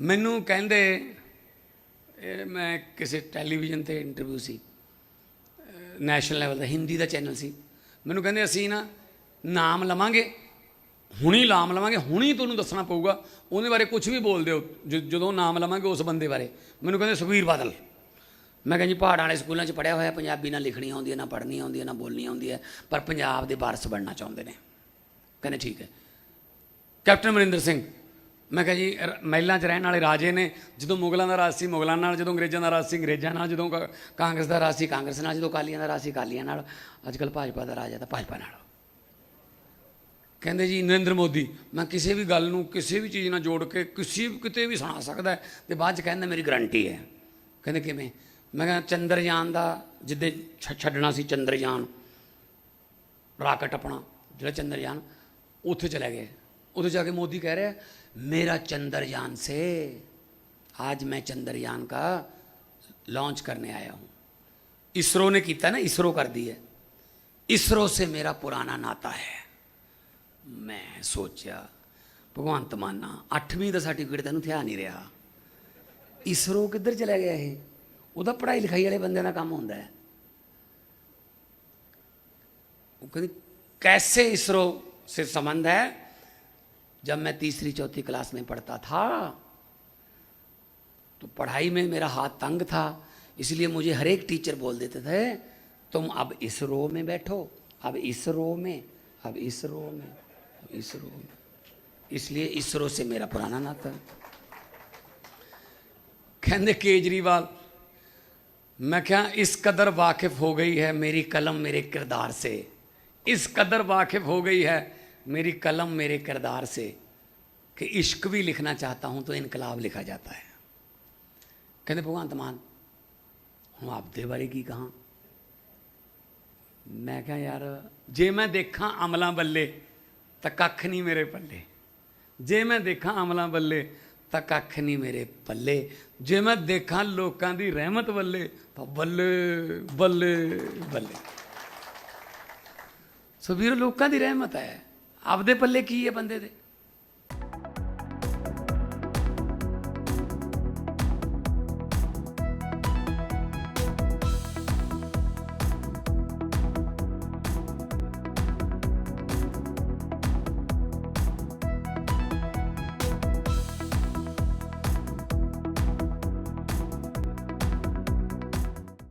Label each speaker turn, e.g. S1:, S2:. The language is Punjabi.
S1: ਮੈਨੂੰ ਕਹਿੰਦੇ, ਇਹ ਮੈਂ ਕਿਸੇ ਟੈਲੀਵਿਜ਼ਨ ਤੇ ਇੰਟਰਵਿਊ ਸੀ ਨੈਸ਼ਨਲ ਲੈਵਲ ਦਾ, ਹਿੰਦੀ ਦਾ ਚੈਨਲ ਸੀ। ਮੈਨੂੰ ਕਹਿੰਦੇ, ਅਸੀਂ ਨਾ ਨਾਮ ਲਵਾਂਗੇ, ਹੁਣੀ ਨਾਮ ਲਵਾਂਗੇ, ਹੁਣੀ ਤੁਹਾਨੂੰ ਦੱਸਣਾ ਪਊਗਾ, ਉਹਦੇ ਬਾਰੇ ਕੁਝ ਵੀ ਬੋਲ ਦਿਓ ਜ- ਜਦੋਂ ਨਾਮ ਲਵਾਂਗੇ ਉਸ ਬੰਦੇ ਬਾਰੇ। ਮੈਨੂੰ ਕਹਿੰਦੇ, ਸੁਖਬੀਰ ਬਾਦਲ। ਮੈਂ ਕਹਿੰਦੀ ਜੀ, ਪਹਾੜਾਂ ਵਾਲੇ ਸਕੂਲਾਂ 'ਚ ਪੜਿਆ ਹੋਇਆ, ਪੰਜਾਬੀ ਨਾ ਲਿਖਣੀ ਆਉਂਦੀ ਹੈ ਨਾ ਪੜ੍ਹਨੀ ਆਉਂਦੀ ਹੈ ਨਾ ਬੋਲਣੀ ਆਉਂਦੀ ਹੈ ਪਰ ਪੰਜਾਬ ਦੇ ਵਾਰਸ ਬਣਨਾ ਚਾਹੁੰਦੇ ਨੇ। ਕਹਿੰਦੇ, ਠੀਕ ਹੈ। ਕੈਪਟਨ ਅਮਰਿੰਦਰ ਸਿੰਘ ਮੈਂ ਕਿਹਾ ਜੀ, ਰ- ਮਹਿਲਾਂ 'ਚ ਰਹਿਣ ਵਾਲੇ ਰਾਜੇ ਨੇ, ਜਦੋਂ ਮੁਗਲਾਂ ਦਾ ਰਾਜ ਸੀ, ਮੁਗਲਾਂ ਨਾਲ ਜਦੋਂ ਅੰਗਰੇਜ਼ਾਂ ਦਾ ਰਾਜ ਸੀ, ਅੰਗਰੇਜ਼ਾਂ ਨਾਲ ਜਦੋਂ ਕ- ਕਾਂਗਰਸ ਦਾ ਰਾਜ ਸੀ, ਕਾਂਗਰਸ ਨਾਲ ਜਦੋਂ ਅਕਾਲੀਆਂ ਦਾ ਰਾਜ ਸੀ, ਅਕਾਲੀਆਂ ਨਾਲ ਅੱਜ ਕੱਲ੍ਹ ਭਾਜਪਾ ਦਾ ਰਾਜ ਹੈ ਤਾਂ ਭਾਜਪਾ ਨਾਲ। ਕਹਿੰਦੇ ਜੀ, ਨਰਿੰਦਰ ਮੋਦੀ, ਮੈਂ ਕਿਸੇ ਵੀ ਗੱਲ ਨੂੰ ਕਿਸੇ ਵੀ ਚੀਜ਼ ਨਾਲ ਜੋੜ ਕੇ ਕਿਸੇ ਵੀ, ਕਿਤੇ ਵੀ ਸੁਣਾ ਸਕਦਾ ਹੈ, ਤੇ ਬਾਅਦ ਚ ਕਹਿੰਦਾ ਮੇਰੀ ਗਰੰਟੀ ਹੈ। ਕਹਿੰਦੇ ਕਿਵੇਂ? ਮੈਂ ਕਿਹਾ ਚੰਦਰਯਾਨ ਦਾ ਜਿੱਦੇ ਛ- ਛੱਡਣਾ ਸੀ ਚੰਦਰਯਾਨ, ਰਾਕਟ ਆਪਣਾ, ਜਿਹੜਾ ਚੰਦਰਯਾਨ, ਉੱਥੇ ਚਲੇ ਗਏ। ਉੱਥੇ ਜਾ ਕੇ ਮੋਦੀ ਕਹਿ ਰਿਹਾ ਮੇਰਾ चंद्रयान से आज मैं चंद्रयान का लॉन्च करने आया हूं इसरो ने किया ना इसरो कर दी है इसरो से मेरा पुराना नाता है ਮੈਂ ਸੋਚਿਆ ਭਗਵੰਤ ਮਾਨਾ 8ਵੀਂ ਦਾ ਸਰਟੀਫਿਕੇਟ ਤੈਨੂੰ ਥਿਆ ਨਹੀਂ ਰਿਹਾ ਇਸਰੋ ਕਿੱਧਰ ਚਲਾ ਗਿਆ ਇਹ ਉਹਦਾ ਪੜ੍ਹਾਈ ਲਿਖਾਈ ਵਾਲੇ ਬੰਦਿਆਂ ਦਾ ਕੰਮ ਹੁੰਦਾ ਹੈ वो कहती कैसे इसरो से संबंध है जब मैं तीसरी चौथी क्लास में पढ़ता था तो पढ़ाई में मेरा हाथ तंग था, इसलिए मुझे हर एक टीचर बोल देते थे, तुम अब इसरो में बैठो, अब इसरो में, अब इसरो में, अब इसरो में। इसलिए इसरो से मेरा पुराना नाता। है कहते केजरीवाल, मैं क्या इस कदर वाकिफ हो गई है मेरी कलम मेरे किरदार से? इस कदर वाकिफ हो गई है मेरी कलम मेरे किरदार से कि इश्क भी लिखना चाहता हूं तो इनकलाब लिखा जाता है ਕਹਿੰਦੇ ਭਗਵੰਤ ਮਾਨ ਹੁਣ ਆਪਦੇ ਬਾਰੇ ਕੀ ਕਹਾਂ ਮੈਂ ਕਿਹਾ ਯਾਰ ਜੇ ਮੈਂ ਦੇਖਾਂ ਅਮਲਾਂ ਬੱਲੇ ਤਾਂ ਕੱਖ ਨਹੀਂ ਮੇਰੇ ਪੱਲੇ ਜੇ ਮੈਂ ਦੇਖਾਂ ਅਮਲਾਂ ਬੱਲੇ ਤਾਂ ਕੱਖ ਨਹੀਂ ਮੇਰੇ ਪੱਲੇ ਜੇ ਮੈਂ ਦੇਖਾਂ ਲੋਕਾਂ ਦੀ ਰਹਿਮਤ ਬੱਲੇ ਤਾਂ ਬੱਲੇ ਬੱਲੇ ਬੱਲੇ ਸੋ ਵੀਰ ਲੋਕਾਂ ਦੀ ਰਹਿਮਤ ਹੈ ਆਪਦੇ ਪੱਲੇ ਕੀ ਹੈ ਬੰਦੇ ਦੇ?